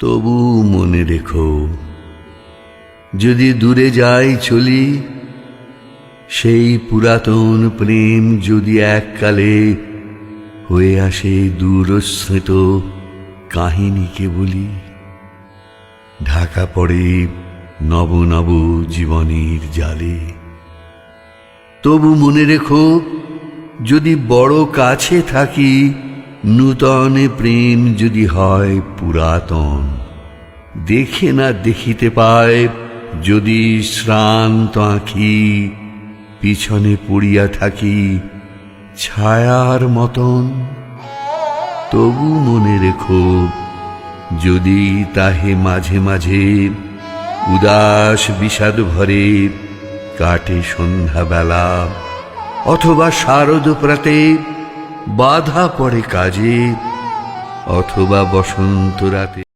তবু মনে রেখো, যদি দূরে যাই চলি, সেই পুরাতন প্রেম যদি এককালে হয়ে আসে দূরস্মৃত কাহিনীকে বলি। ঢাকা পড়ে নব নব জীবনের জালে। তবু মনে রেখো, যদি বড় কাছে থাকি নূতন প্রেম যদি হয় পুরাতন, দেখে না দেখিতে পায়, যদি শ্রান্ত আঁখি পিছনে পড়িয়া থাকি ছায়ার মতন। তবু মনে রেখো, যদি তাহে মাঝে মাঝে উদাস বিষাদ ভরে কাটে সন্ধ্যাবেলা, অথবা শারদ প্রাতে বাধা পড়ে কাজে অথবা বসন্ত রাতে।